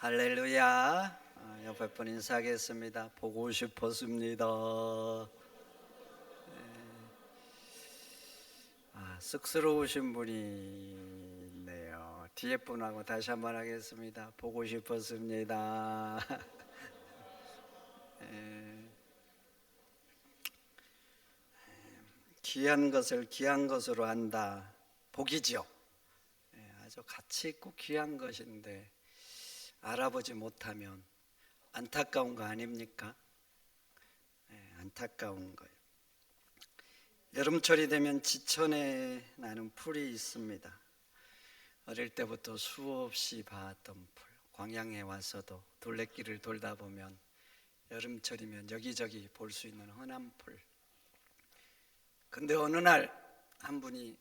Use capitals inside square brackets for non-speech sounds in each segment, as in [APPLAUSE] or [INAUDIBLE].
할렐루야. 어, 옆에 분 인사하겠습니다. 보고 싶었습니다. 네. 아, 쑥스러우신 분이 있네요. 뒤에 분하고 다시 한번 하겠습니다. 보고 싶었습니다. [LAUGHS] 네. 귀한 것을 귀한 것으로 한다. 복이죠. 예, 아주 가치 있고 귀한 것인데 알아보지 못하면 안타까운 거 아닙니까? 예, 안타까운 거예요. 여름철이 되면 지천에 나는 풀이 있습니다. 어릴 때부터 수없이 봤던 풀. 광양에 와서도 둘레길을 돌다 보면 여름철이면 여기저기 볼 수 있는 흔한 풀. 근데 어느 날 한 분이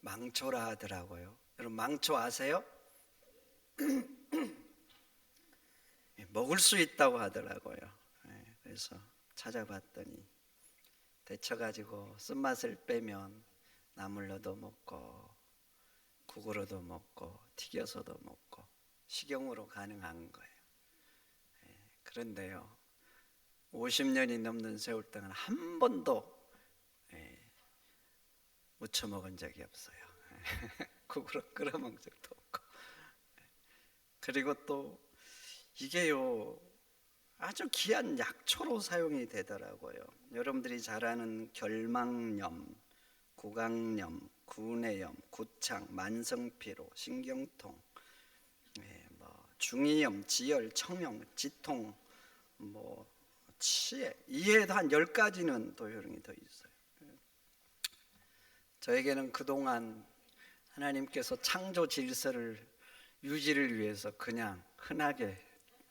망초라 하더라고요. 여러분 망초 아세요? [CLEARS THROAT] 먹을 수 있다고 하더라고요. 예, 그래서 찾아봤더니 데쳐가지고 쓴맛을 빼면 나물로도 먹고 국으로도 먹고 튀겨서도 먹고 식용으로 가능한 거예요. 예, 그런데요, 50년이 넘는 세월 동안 한 번도 예, 무쳐 먹은 적이 없어요. [LAUGHS] 국으로 끓여 먹은 적도 없고. 그리고 또 이게요 아주 귀한 약초로 사용이 되더라고요. 여러분들이 잘 아는 결막염, 구강염, 구내염, 구창, 만성피로, 신경통, 예, 뭐 중이염, 지열, 청염, 지통, 뭐 치해 이해도 한 열 가지는 또 요령이 더 있어요. 저에게는 그동안 하나님께서 창조 질서를 유지를 위해서 그냥 흔하게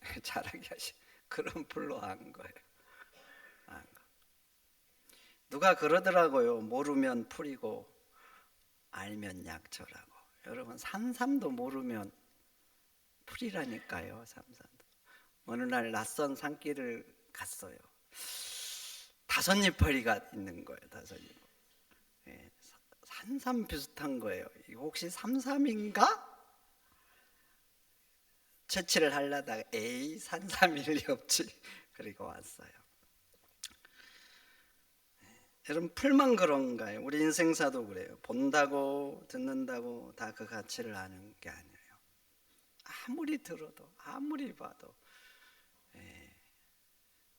[LAUGHS] 자라게 하신 그런 풀로 한 거예요. 한 거. 누가 그러더라고요. 모르면 풀이고 알면 약초라고. 여러분 산삼도 모르면 풀이라니까요. 삼삼도. 어느 날 낯선 산길을 갔어요. 다섯 이파리가 있는 거예요. 다섯 잎. 예, 산삼 비슷한 거예요. 혹시 삼삼인가? 채취를 하려다가 에이 산삼일 리 없지 [LAUGHS] 그리고 왔어요. 여러분 풀만 그런가요? 우리 인생사도 그래요. 본다고 듣는다고 다 그 가치를 아는 게 아니에요. 아무리 들어도 아무리 봐도 예,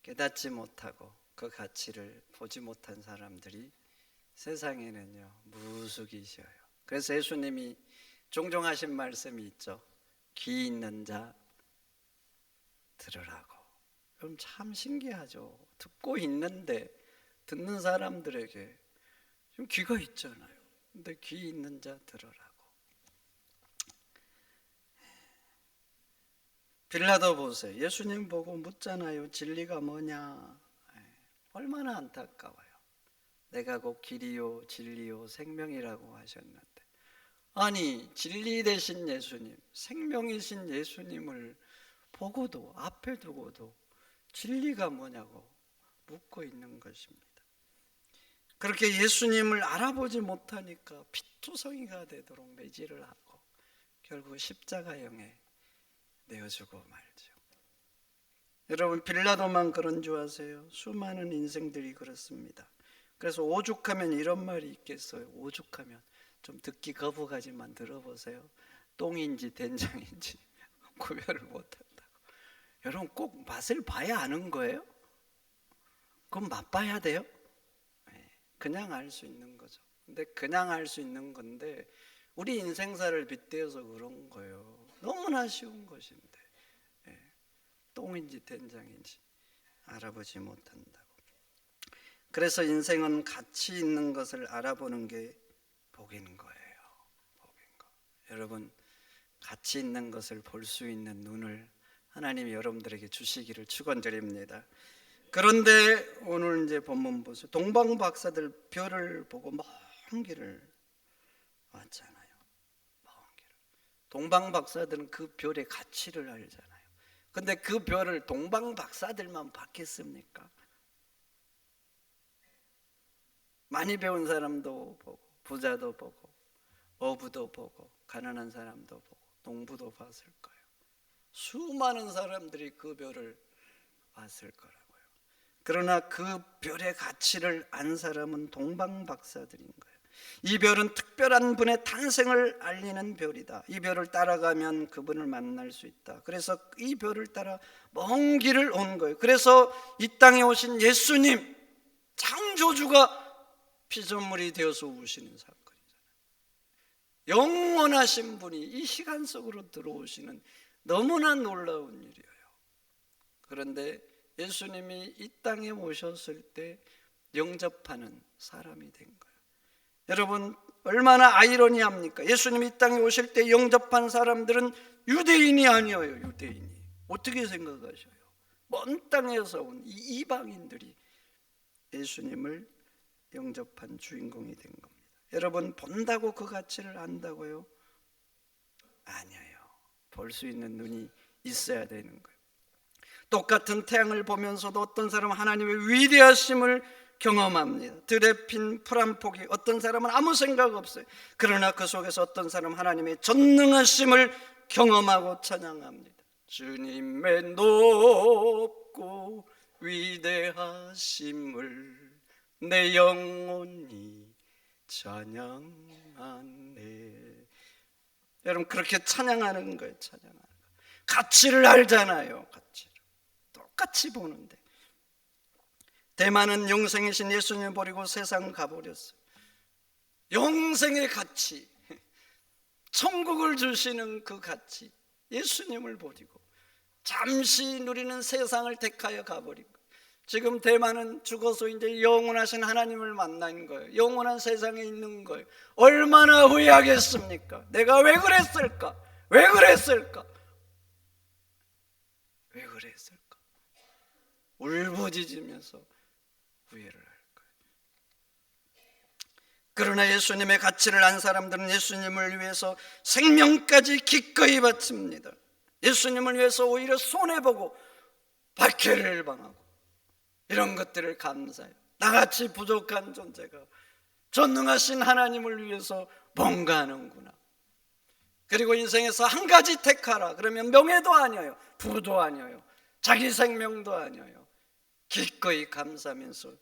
깨닫지 못하고 그 가치를 보지 못한 사람들이 세상에는요 무수기셔요. 그래서 예수님이 종종 하신 말씀이 있죠. 귀 있는 자 들으라고. 그럼 참 신기하죠. 듣고 있는데 듣는 사람들에게 좀 귀가 있잖아요. 근데 귀 있는 자 들으라고. 빌라도 보세요. 예수님 보고 묻잖아요. 진리가 뭐냐? 얼마나 안타까워요. 내가 곧 길이요 진리요 생명이라고 하셨는데 아니 진리 되신 예수님, 생명이신 예수님을 보고도 앞에 두고도 진리가 뭐냐고 묻고 있는 것입니다. 그렇게 예수님을 알아보지 못하니까 피투성이가 되도록 매질을 하고 결국 십자가형에 내어주고 말죠. 여러분 빌라도만 그런 줄 아세요? 수많은 인생들이 그렇습니다. 그래서 오죽하면 이런 말이 있겠어요. 오죽하면 좀 듣기 거부가지만 들어보세요. 똥인지 된장인지 [LAUGHS] 구별을 못한다고. 여러분 꼭 맛을 봐야 아는 거예요? 그럼 맛봐야 돼요? 네, 그냥 알 수 있는 거죠. 근데 그냥 알 수 있는 건데 우리 인생사를 빗대어서 그런 거예요. 너무나 쉬운 것인데 네, 똥인지 된장인지 알아보지 못한다고. 그래서 인생은 가치 있는 것을 알아보는 게 복인 거예요. 복인 거. 여러분 가치 있는 것을 볼 수 있는 눈을 하나님이 여러분들에게 주시기를 축원드립니다. 그런데 오늘 이제 본문 보세요. 동방 박사들 별을 보고 먼 길을 왔잖아요. 먼 길을. 동방 박사들은 그 별의 가치를 알잖아요. 근데 그 별을 동방 박사들만 봤겠습니까? 많이 배운 사람도 보고 부자도 보고 어부도 보고 가난한 사람도 보고 농부도 봤을 거예요. 수많은 사람들이 그 별을 봤을 거라고요. 그러나 그 별의 가치를 안 사람은 동방박사들인 거예요. 이 별은 특별한 분의 탄생을 알리는 별이다. 이 별을 따라가면 그분을 만날 수 있다. 그래서 이 별을 따라 먼 길을 온 거예요. 그래서 이 땅에 오신 예수님 창조주가 피조물이 되어서 우시는 사건이잖아요. 영원하신 분이 이 시간 속으로 들어오시는 너무나 놀라운 일이에요. 그런데 예수님이 이 땅에 오셨을 때 영접하는 사람이 된 거예요. 여러분 얼마나 아이러니합니까? 예수님이 이 땅에 오실 때 영접한 사람들은 유대인이 아니에요. 유대인이 어떻게 생각하셔요? 먼 땅에서 온이 이방인들이 예수님을 영접한 주인공이 된 겁니다. 여러분 본다고 그 가치를 안다고요? 아니에요. 볼 수 있는 눈이 있어야 되는 거예요. 똑같은 태양을 보면서도 어떤 사람은 하나님의 위대하심을 경험합니다. 들에 핀 풀한 폭이 어떤 사람은 아무 생각 없어요. 그러나 그 속에서 어떤 사람은 하나님의 전능하심을 경험하고 찬양합니다. 주님의 높고 위대하심을 내 영혼이 찬양하네. 여러분 그렇게 찬양하는 거예요. 찬양하는 거. 가치를 알잖아요. 가치를 똑같이 보는데 대만은 영생이신 예수님 버리고 세상 가버렸어요. 영생의 가치, 천국을 주시는 그 가치, 예수님을 버리고 잠시 누리는 세상을 택하여 거예요. 지금 대만은 죽어서 이제 영원하신 하나님을 만난 거예요. 영원한 세상에 있는 거예요. 얼마나 후회하겠습니까? 내가 왜 그랬을까? 왜 그랬을까? 왜 그랬을까? 울부짖으면서 후회를 할 거예요. 그러나 예수님의 가치를 안 사람들은 예수님을 위해서 생명까지 기꺼이 바칩니다. 예수님을 위해서 오히려 손해보고 박해를 방하고 이런 것들을 감사해요. 나같이 부족한 존재가 전능하신 하나님을 위해서 뭔가 하는구나. 그리고 인생에서 한 가지 택하라. 그러면 명예도 아니에요. 부도 아니에요. 자기 생명도 아니에요. 기꺼이 감사하면서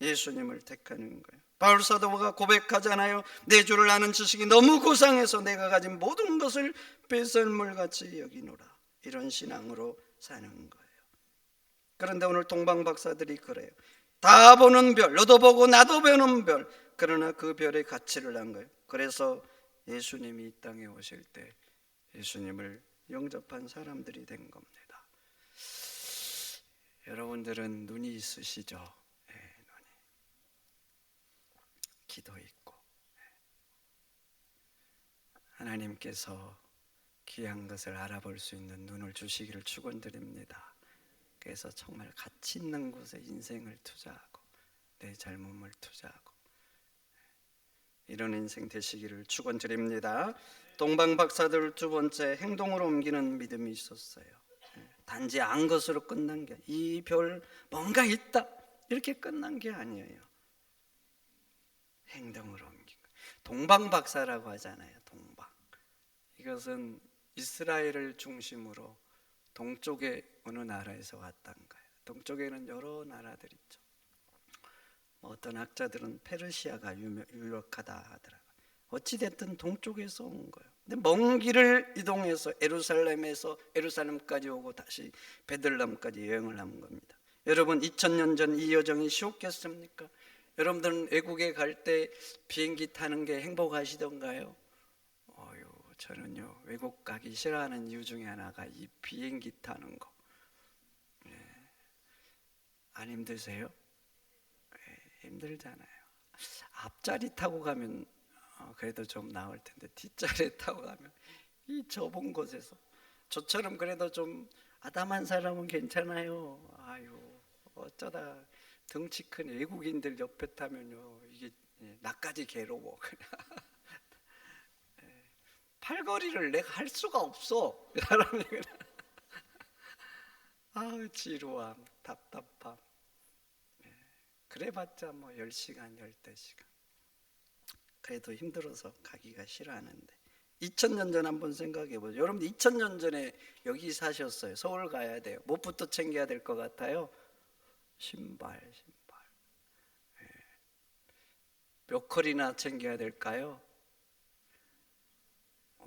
예수님을 택하는 거예요. 바울 사도가 고백하잖아요. 내 주를 아는 지식이 너무 고상해서 내가 가진 모든 것을 배설물같이 여기노라. 이런 신앙으로 사는 거예요. 그런데 오늘 동방 박사들이 그래요. 다 보는 별, 너도 보고 나도 보는 별. 그러나 그 별의 가치를 안 거예요. 그래서 예수님이 이 땅에 오실 때 예수님을 영접한 사람들이 된 겁니다. 여러분들은 눈이 있으시죠? 네, 눈이. 기도 있고. 네. 하나님께서 귀한 것을 알아볼 수 있는 눈을 주시기를 축원드립니다. 그래서 정말 가치 있는 곳에 인생을 투자하고 내 젊음을 투자하고 이런 인생 되시기를 축원드립니다. 동방 박사들 두 번째 행동으로 옮기는 믿음이 있었어요. 단지 안 것으로 끝난 게 이 별 뭔가 있다 이렇게 끝난 게 아니에요. 행동으로 옮긴 거. 동방 박사라고 하잖아요. 동방. 이것은 이스라엘을 중심으로 동쪽의 어느 나라에서 왔다는 거예요. 동쪽에는 여러 나라들 있죠. 뭐 어떤 학자들은 페르시아가 유력하다 하더라고요. 어찌됐든 동쪽에서 온 거예요. 근데 먼 길을 이동해서 에루살렘에서 에루살렘까지 오고 다시 베들람까지 여행을 한 겁니다. 여러분 2000년 전 이 여정이 쉬웠겠습니까? 여러분들은 외국에 갈 때 비행기 타는 게 행복하시던가요? 저는요 외국 가기 싫어하는 이유 중에 하나가 이 비행기 타는 거. 네. 안 힘드세요? 네, 힘들잖아요. 앞자리 타고 가면 어, 그래도 좀 나을 텐데 뒷자리에 [LAUGHS] 타고 가면 이 좁은 곳에서 저처럼 그래도 좀 아담한 사람은 괜찮아요. 아유 어쩌다 덩치 큰 외국인들 옆에 타면요 이게 예, 나까지 괴로워. 예, [LAUGHS] 팔걸이를 내가 할 수가 없어. [LAUGHS] [LAUGHS] 아 지루함, 답답함. 예, 그래봤자 뭐 10시간, 12시간. 그래도 힘들어서 가기가 싫어하는데 2000년 전 한번 생각해 보죠. 여러분 2000년 전에 여기 사셨어요. 서울 가야 돼요. 무엇부터 챙겨야 될 것 같아요? 신발, 신발. 예. 몇 컬이나 챙겨야 될까요?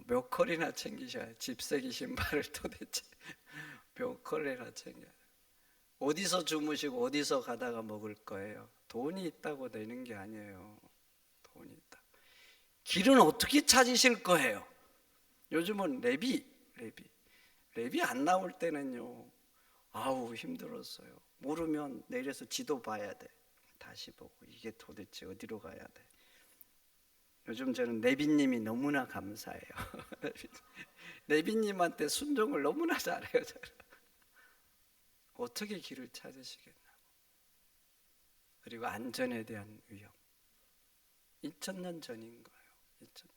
몇 컬이나 챙기셔야 집세기 신발을 [LAUGHS] 도대체 몇 컬이나 돼요. 어디서 주무시고 어디서 가다가 먹을 거예요? 돈이 있다고 되는 게 아니에요. 돈이 있다. 길은 어떻게 찾으실 거예요? 요즘은 랩이 랩이 랩이 안 나올 때는요. 아우 힘들었어요. 모르면 내일에서 지도 봐야 돼. 다시 보고 이게 도대체 어디로 가야 돼. 요즘 저는 내비님이 너무나 감사해요. [LAUGHS] 내비님한테 순종을 너무나 잘해요. 어떻게 길을 찾으시겠냐고. 그리고 안전에 대한 위험. 2000년 전인 거예요. 2000.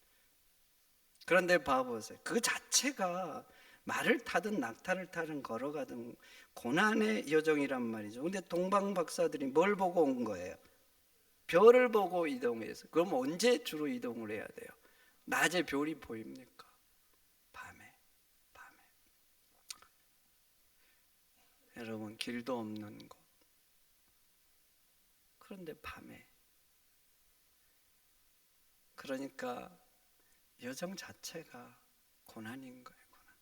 그런데 봐보세요. 그 자체가 말을 타든 낙타를 타든 걸어가든 고난의 여정이란 말이죠. 근데 동방 박사들이 뭘 보고 온 거예요? 별을 보고 이동해서. 그럼 언제 주로 이동을 해야 돼요? 낮에 별이 보입니까? 밤에. 밤에. 여러분 길도 없는 곳. 그런데 밤에. 그러니까 여정 자체가 고난인 거예요. 고난.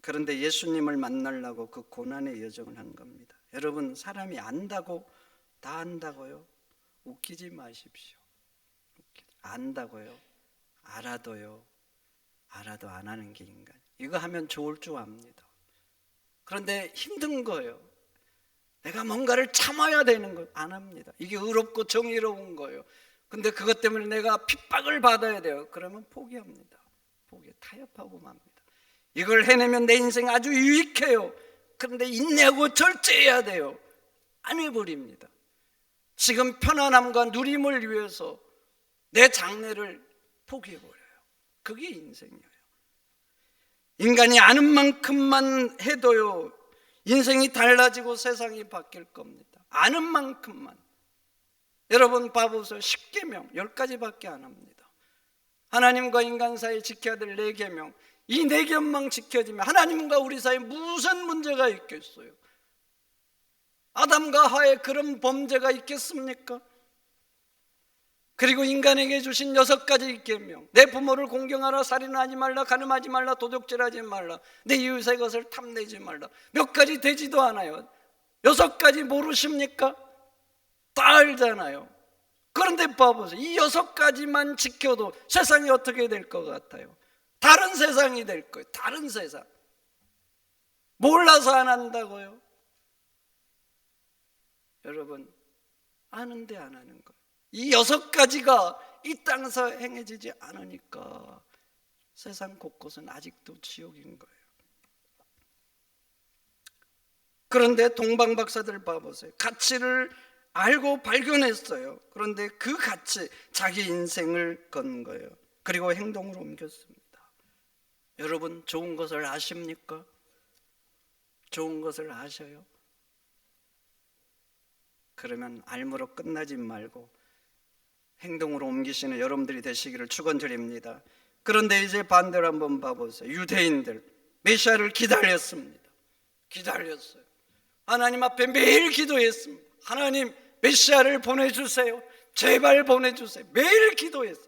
그런데 예수님을 만나려고 그 고난의 여정을 한 겁니다. 여러분 사람이 안다고 다 안다고요? 웃기지 마십시오. 안다고요? 알아도요. 알아도 안 하는 게 인간. 이거 하면 좋을 줄 압니다. 그런데 힘든 거예요. 내가 뭔가를 참아야 되는 거안 합니다. 이게 의롭고 정의로운 거예요. 근데 그것 때문에 내가 핍박을 받아야 돼요. 그러면 포기합니다. 포기 타협하고 맙니다. 이걸 해내면 내 인생 아주 유익해요. 그런데 인내하고 절제해야 돼요. 안 해버립니다. 지금 편안함과 누림을 위해서 내 장래를 포기해버려요. 그게 인생이에요. 인간이 아는 만큼만 해도요, 인생이 달라지고 세상이 바뀔 겁니다. 아는 만큼만. 여러분 봐보세요. 10계명 10가지밖에 안 합니다. 하나님과 인간 사이 지켜야 될 4계명 이 4개만 지켜지면 하나님과 우리 사이에 무슨 문제가 있겠어요? 아담과 하에 그런 범죄가 있겠습니까? 그리고 인간에게 주신 여섯 가지 계명 내 부모를 공경하라 살인하지 말라 가늠하지 말라 도둑질하지 말라 내 이웃의 것을 탐내지 말라 몇 가지 되지도 않아요 여섯 가지 모르십니까? 다 알잖아요 그런데 봐보세요 이 여섯 가지만 지켜도 세상이 어떻게 될 것 같아요? 다른 세상이 될 거예요 다른 세상 몰라서 안 한다고요? 여러분 아는데 안 하는 거. 이 여섯 가지가 이 땅에서 행해지지 않으니까 세상 곳곳은 아직도 지옥인 거예요. 그런데 동방 박사들 봐보세요. 가치를 알고 발견했어요. 그런데 그 가치 자기 인생을 건 거예요. 그리고 행동으로 옮겼습니다. 여러분 좋은 것을 아십니까? 좋은 것을 아셔요? 그러면 알므로 끝나지 말고 행동으로 옮기시는 여러분들이 되시기를 축원드립니다. 그런데 이제 반대로 한번 봐보세요. 유대인들 메시아를 기다렸습니다. 기다렸어요. 하나님 앞에 매일 기도했습니다. 하나님 메시아를 보내주세요. 제발 보내주세요. 매일 기도했어요.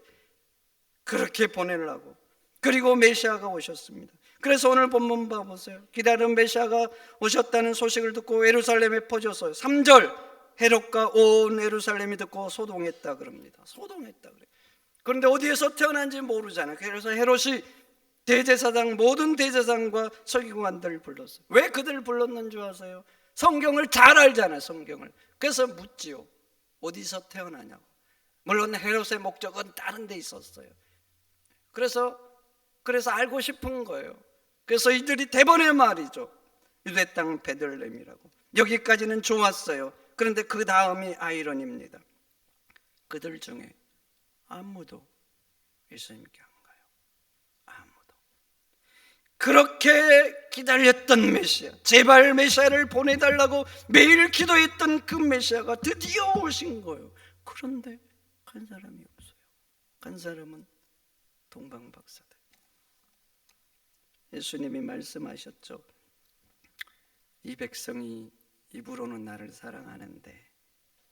그렇게 보내려고. 그리고 메시아가 오셨습니다. 그래서 오늘 본문 봐보세요. 기다린 메시아가 오셨다는 소식을 듣고 예루살렘에 퍼졌어요. 3절 헤롯과 온 예루살렘이 듣고 소동했다 그럽니다. 소동했다 그래. 그런데 어디에서 태어난지 모르잖아요. 그래서 헤롯이 대제사장 모든 대제사장과 서기관들을 불렀어요. 왜 그들을 불렀는 줄 아세요? 성경을 잘 알잖아요. 성경을. 그래서 묻지요. 어디서 태어나냐고. 물론 헤롯의 목적은 다른 데 있었어요. 그래서 그래서 알고 싶은 거예요. 그래서 이들이 대번에 말이죠. 유대 땅 베들렘이라고. 여기까지는 좋았어요. 그런데 그 다음이 아이러니입니다. 그들 중에 아무도 예수님께 안 가요. 아무도. 그렇게 기다렸던 메시아, 제발 메시아를 보내달라고 매일 기도했던 그 메시아가 드디어 오신 거예요. 그런데 간 사람이 없어요. 간 사람은 동방박사들. 예수님이 말씀하셨죠. 이 백성이 입으로는 나를 사랑하는데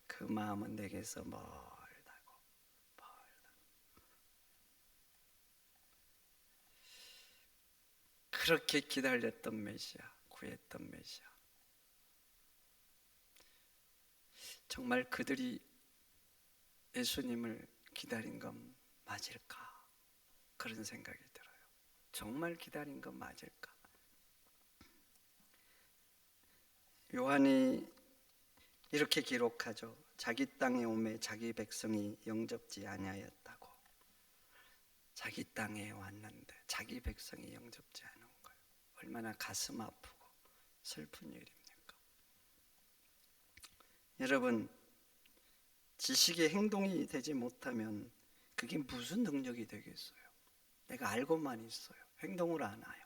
그 마음은 내게서 멀다고 멀다. 그렇게 기다렸던 메시아, 구했던 메시아. 정말 그들이 예수님을 기다린 건 맞을까? 그런 생각이 들어요. 정말 기다린 건 맞을까? 요한이 이렇게 기록하죠. 자기 땅에 오매 자기 백성이 영접지 아니하였다고. 자기 땅에 왔는데 자기 백성이 영접지 않은 거예요. 얼마나 가슴 아프고 슬픈 일입니까? 여러분 지식의 행동이 되지 못하면 그게 무슨 능력이 되겠어요? 내가 알고만 있어요. 행동을 안 해요.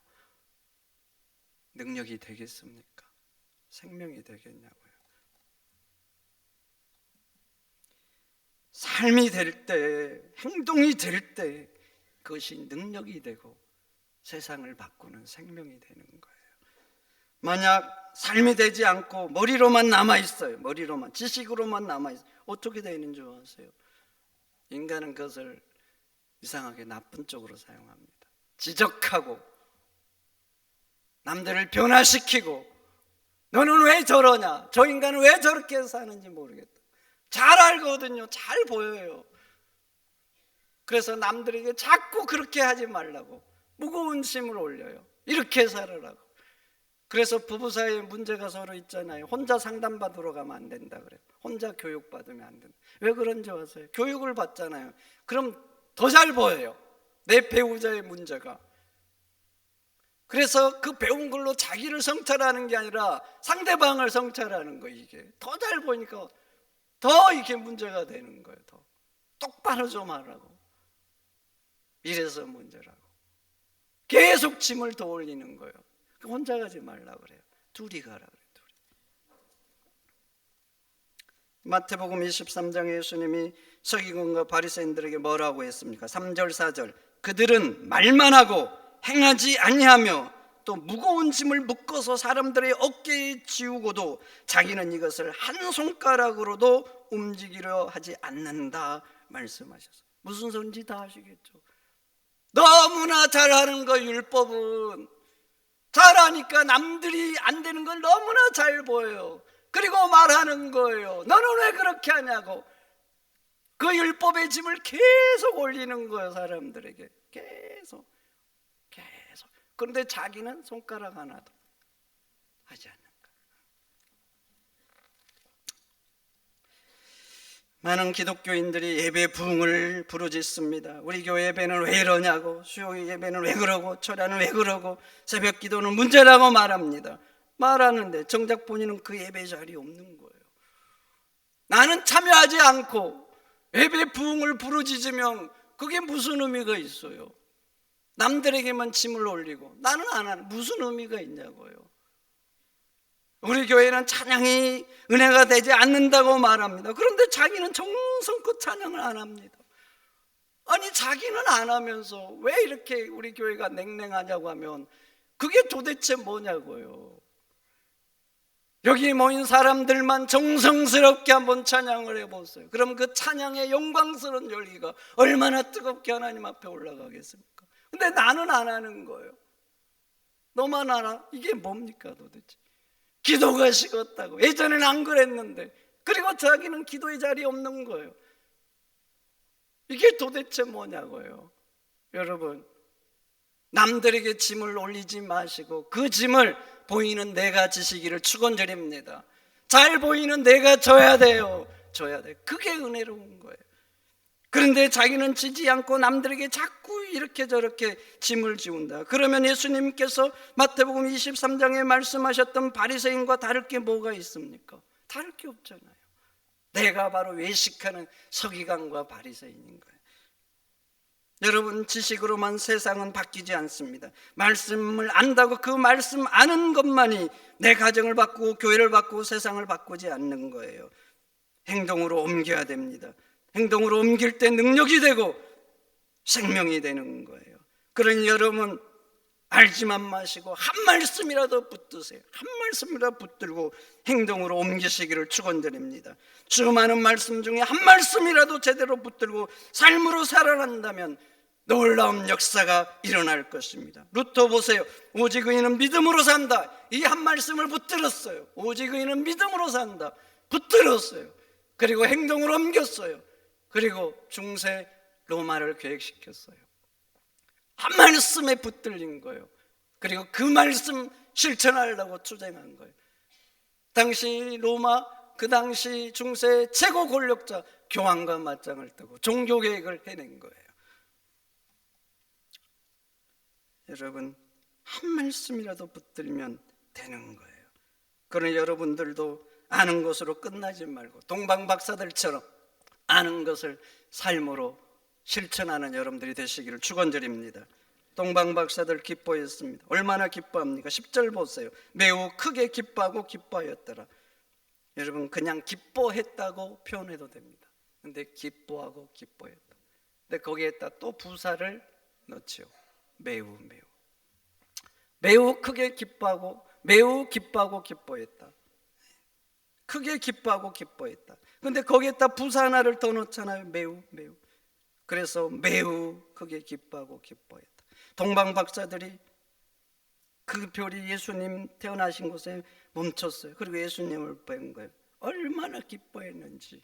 능력이 되겠습니까? 생명이 되겠냐고요. 삶이 될 때, 행동이 될 때, 그것이 능력이 되고 세상을 바꾸는 생명이 되는 거예요. 만약 삶이 되지 않고 머리로만 남아 있어요. 머리로만 지식으로만 남아 있어요. 어떻게 되는 줄 아세요? 인간은 그것을 이상하게 나쁜 쪽으로 사용합니다. 지적하고 남들을 변화시키고 너는 왜 저러냐? 저 인간은 왜 저렇게 사는지 모르겠다. 잘 알거든요. 잘 보여요. 그래서 남들에게 자꾸 그렇게 하지 말라고 무거운 짐을 올려요. 이렇게 살으라고. 그래서 부부 사이에 문제가 서로 있잖아요. 혼자 상담받으러 가면 안 된다 그래요. 혼자 교육 받으면 안 된다. 왜 그런지 아세요? 교육을 받잖아요. 그럼 더 잘 보여요. 내 배우자의 문제가. 그래서 그 배운 걸로 자기를 성찰하는 게 아니라 상대방을 성찰하는 거 이게 더 잘 보니까 더 이게 문제가 되는 거예요. 더 똑바로 좀 하라고. 이래서 문제라고. 계속 짐을 더 올리는 거예요. 혼자 가지 말라 그래요. 둘이 가라 그래요. 둘이. 마태복음 23장에 예수님이 서기관과 바리새인들에게 뭐라고 했습니까? 3절 4절 그들은 말만 하고 행하지 아니하며 또 무거운 짐을 묶어서 사람들의 어깨에 지우고도 자기는 이것을 한 손가락으로도 움직이려 하지 않는다 말씀하셨어요. 무슨 소리인지 다 아시겠죠? 너무나 잘하는 거 율법은 잘하니까 남들이 안 되는 걸 너무나 잘 보여요. 그리고 말하는 거예요. 너는 왜 그렇게 하냐고. 그 율법의 짐을 계속 올리는 거예요, 사람들에게. 계속. 그런데 자기는 손가락 하나도 하지 않는. 많은 기독교인들이 예배 부흥을 부르짖습니다. 우리 교회 예배는 왜 이러냐고, 수요 예배는 왜 그러고, 철야는 왜 그러고, 새벽 기도는 문제라고 말합니다. 말하는데 정작 본인은 그 예배 자리에 없는 거예요. 나는 참여하지 않고 예배 부흥을 부르짖으면 그게 무슨 의미가 있어요? 남들에게만 짐을 올리고 나는 안 하는 무슨 의미가 있냐고요. 우리 교회는 찬양이 은혜가 되지 않는다고 말합니다. 그런데 자기는 정성껏 찬양을 안 합니다. 아니 자기는 안 하면서 왜 이렇게 우리 교회가 냉랭하냐고 하면 그게 도대체 뭐냐고요. 여기 모인 사람들만 정성스럽게 한번 찬양을 해보세요. 그럼 그 찬양의 영광스러운 열기가 얼마나 뜨겁게 하나님 앞에 올라가겠습니까? 근데 나는 안 하는 거예요. 너만 알아? 이게 뭡니까 도대체? 기도가 식었다고. 예전에는 안 그랬는데. 그리고 자기는 기도의 자리에 없는 거예요. 이게 도대체 뭐냐고요. 여러분, 남들에게 짐을 올리지 마시고 그 짐을 보이는 내가 지시기를 축원드립니다. 잘 보이는 내가 져야 돼요. 져야 돼. 그게 은혜로운 거예요. 그런데 자기는 지지 않고 남들에게 자꾸 이렇게 저렇게 짐을 지운다. 그러면 예수님께서 마태복음 23장에 말씀하셨던 바리새인과 다를 게 뭐가 있습니까? 다를 게 없잖아요. 내가 바로 외식하는 서기관과 바리새인인 거예요. 여러분 지식으로만 세상은 바뀌지 않습니다. 말씀을 안다고 그 말씀 아는 것만이 내 가정을 바꾸고 교회를 바꾸고 세상을 바꾸지 않는 거예요. 행동으로 옮겨야 됩니다. 행동으로 옮길 때 능력이 되고 생명이 되는 거예요. 그러니 여러분 알지만 마시고 한 말씀이라도 붙드세요. 한 말씀이라도 붙들고 행동으로 옮기시기를 축원드립니다. 수많은 말씀 중에 한 말씀이라도 제대로 붙들고 삶으로 살아난다면 놀라운 역사가 일어날 것입니다. 루터 보세요. 오직 의인은 믿음으로 산다. 이 한 말씀을 붙들었어요. 오직 의인은 믿음으로 산다. 붙들었어요. 그리고 행동으로 옮겼어요. 그리고 중세 로마를 계획시켰어요. 한 말씀에 붙들린 거예요. 그리고 그 말씀 실천하려고 투쟁한 거예요. 당시 로마 그 당시 중세 최고 권력자 교황과 맞짱을 뜨고 종교 계획을 해낸 거예요. 여러분 한 말씀이라도 붙들면 되는 거예요. 그러니 여러분들도 아는 것으로 끝나지 말고 동방 박사들처럼 아는 것을 삶으로 실천하는 여러분들이 되시기를 축원드립니다. 동방 박사들 기뻐했습니다. 얼마나 기뻐합니까? 10절 보세요. 매우 크게 기뻐하고 기뻐하였더라. 여러분 그냥 기뻐했다고 표현해도 됩니다. 근데 기뻐하고 기뻐했다. 근데 거기에다 또 부사를 넣지요. 매우 매우. 매우 크게 기뻐하고 매우 기뻐하고 기뻐했다. 크게 기뻐하고 기뻐했다. 근데 거기에다 부사 하나를 더 넣잖아요. 매우 매우. 그래서 매우 크게 기뻐하고 기뻐했다. 동방 박사들이 그 별이 예수님 태어나신 곳에 멈췄어요. 그리고 예수님을 뵌 거예요. 얼마나 기뻐했는지,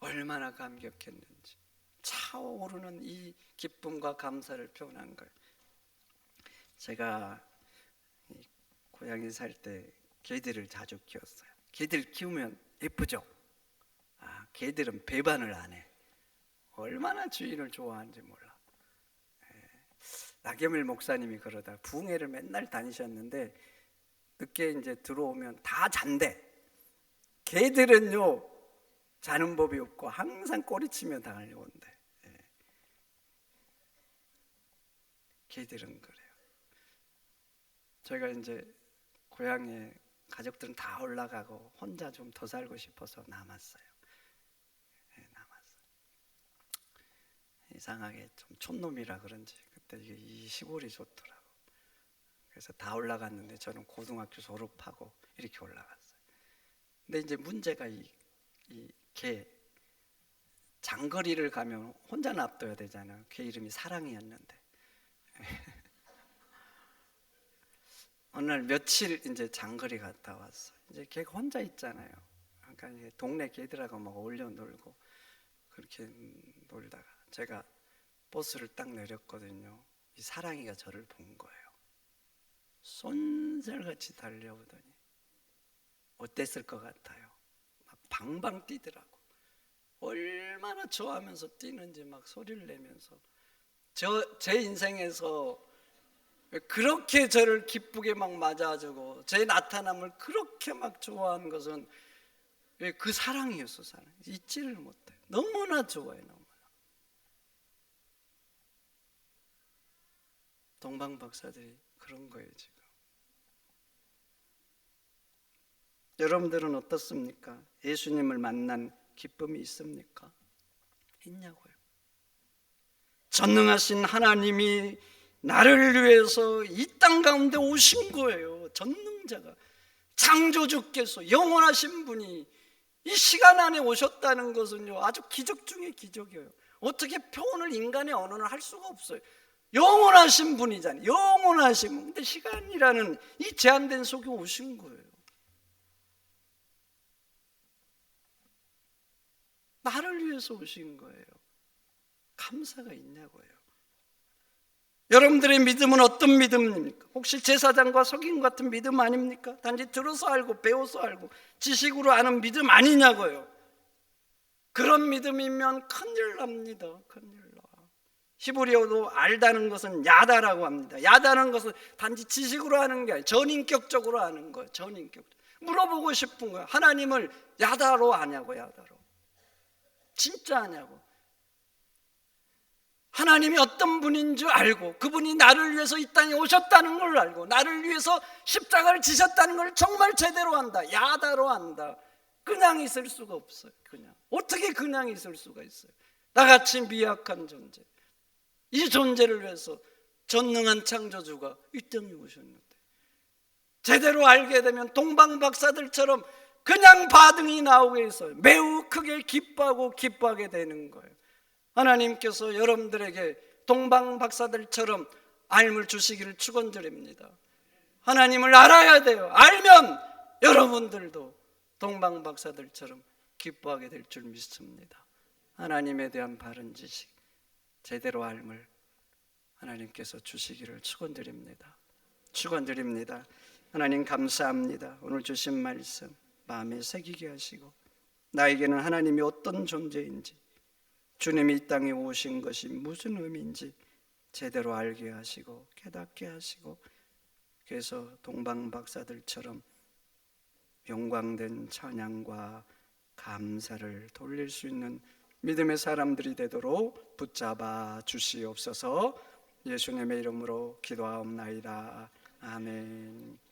얼마나 감격했는지. 차오르는 이 기쁨과 감사를 표현한 거예요. 제가 고향에 살 때 개들을 자주 키웠어요. 개들 키우면 예쁘죠? 아, 개들은 배반을 안 해. 얼마나 주인을 좋아하는지 몰라. 나겸일 목사님이 그러다 부흥회를 맨날 다니셨는데 늦게 이제 들어오면 다 잔대. 개들은요 자는 법이 없고 항상 꼬리치며 당하려고. 예. 개들은 그래요. 저희가 이제 고향에 가족들은 다 올라가고 혼자 좀 더 살고 싶어서 남았어요. 예, 남았어요. 이상하게 좀 촌놈이라 그런지 그때 이 시골이 좋더라고. 그래서 다 올라갔는데 저는 고등학교 졸업하고 이렇게 올라갔어요. 근데 이제 문제가 이, 이 개 장거리를 가면 혼자 놔둬야 되잖아요. 걔 이름이 사랑이었는데. [LAUGHS] 어느 날 며칠 이제 장거리 갔다 왔어. 이제 걔가 혼자 있잖아요. 그러니까 동네 개들하고 막 어울려 놀고 그렇게 놀다가 제가 버스를 딱 내렸거든요. 이 사랑이가 저를 본 거예요. 손살같이 달려오더니 어땠을 것 같아요? 막 방방 뛰더라고. 얼마나 좋아하면서 뛰는지 막 소리를 내면서 저 제 인생에서 그렇게 저를 기쁘게 막 맞아주고 제 나타남을 그렇게 막 좋아하는 것은 그 사랑이었어 사랑. 잊지를 못해. 너무나 좋아해 너무나. 동방 박사들이 그런 거예요 지금. 여러분들은 어떻습니까? 예수님을 만난 기쁨이 있습니까? 있냐고요. 전능하신 하나님이 나를 위해서 이 땅 가운데 오신 거예요. 전능자가 창조주께서 영원하신 분이 이 시간 안에 오셨다는 것은요 아주 기적 중의 기적이에요. 어떻게 표현을 인간의 언어를 할 수가 없어요. 영원하신 분이잖아요. 영원하신 분. 근데 시간이라는 이 제한된 속에 오신 거예요. 나를 위해서 오신 거예요. 감사가 있냐고요. 여러분들의 믿음은 어떤 믿음입니까? 혹시 제사장과 석인 같은 믿음 아닙니까? 단지 들어서 알고 배워서 알고 지식으로 아는 믿음 아니냐고요. 그런 믿음이면 큰일 납니다. 큰일 나. 히브리어도 알다는 것은 야다라고 합니다. 야다는 것은 단지 지식으로 하는 게 아니라 전인격적으로 하는 거예요. 전인격. 물어보고 싶은 거예요. 하나님을 야다로 아냐고 야다로. 진짜 아냐고. 하나님이 어떤 분인 줄 알고 그분이 나를 위해서 이 땅에 오셨다는 걸 알고 나를 위해서 십자가를 지셨다는 걸 정말 제대로 한다. 야다로 한다. 그냥 있을 수가 없어요. 그냥. 어떻게 그냥 있을 수가 있어요? 나같이 미약한 존재. 이 존재를 위해서 전능한 창조주가 이 땅에 오셨는데 제대로 알게 되면 동방 박사들처럼 그냥 반응이 나오게 해서 매우 크게 기뻐하고 기뻐하게 되는 거예요. 하나님께서 여러분들에게 동방 박사들처럼 알물 주시기를 축원드립니다. 하나님을 알아야 돼요. 알면 여러분들도 동방 박사들처럼 기뻐하게 될 줄 믿습니다. 하나님에 대한 바른 지식, 제대로 알물 하나님께서 주시기를 축원드립니다. 축원드립니다. 하나님 감사합니다. 오늘 주신 말씀 마음에 새기게 하시고 나에게는 하나님이 어떤 존재인지 주님이 이 땅에 오신 것이 무슨 의미인지 제대로 알게 하시고 깨닫게 하시고 그래서 동방 박사들처럼 영광된 찬양과 감사를 돌릴 수 있는 믿음의 사람들이 되도록 붙잡아 주시옵소서 예수님의 이름으로 기도하옵나이다. 아멘.